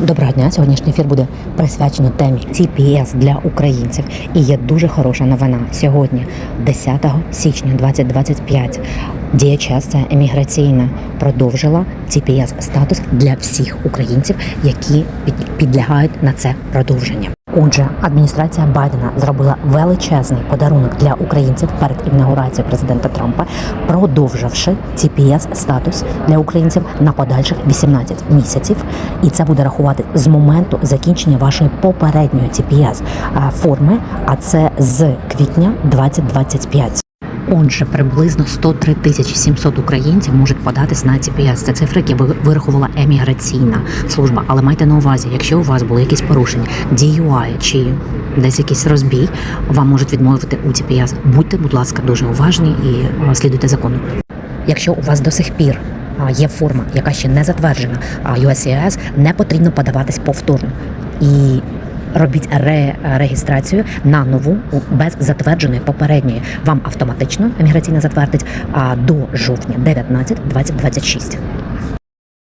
Доброго дня. Сьогоднішній ефір буде присвячено темі TPS для українців. І є дуже хороша новина. Сьогодні, 10 січня 2025, DHS, це еміграційна, продовжила TPS статус для всіх українців, які під- підлягають на це продовження. Отже, адміністрація Байдена зробила величезний подарунок для українців перед інаугурацією президента Трампа, продовживши TPS статус для українців на подальших 18 місяців, і це буде рахувати з моменту закінчення вашої попередньої TPS форми, а це з квітня 2025. Отже, приблизно 103 тисячі 700 українців можуть податись на TPS. Це цифри, які ви- вирахувала еміграційна служба. Але майте на увазі, якщо у вас були якісь порушення, DUI чи десь якийсь розбій, вам можуть відмовити у TPS. Будьте, будь ласка, дуже уважні і слідуйте закону. Якщо у вас до сих пір є форма, яка ще не затверджена, USCIS, не потрібно подаватись повторно. І робіть ре- реєстрацію на нову без затвердженої попередньої. Вам автоматично еміграційна затвердить а, до жовтня 19 2026.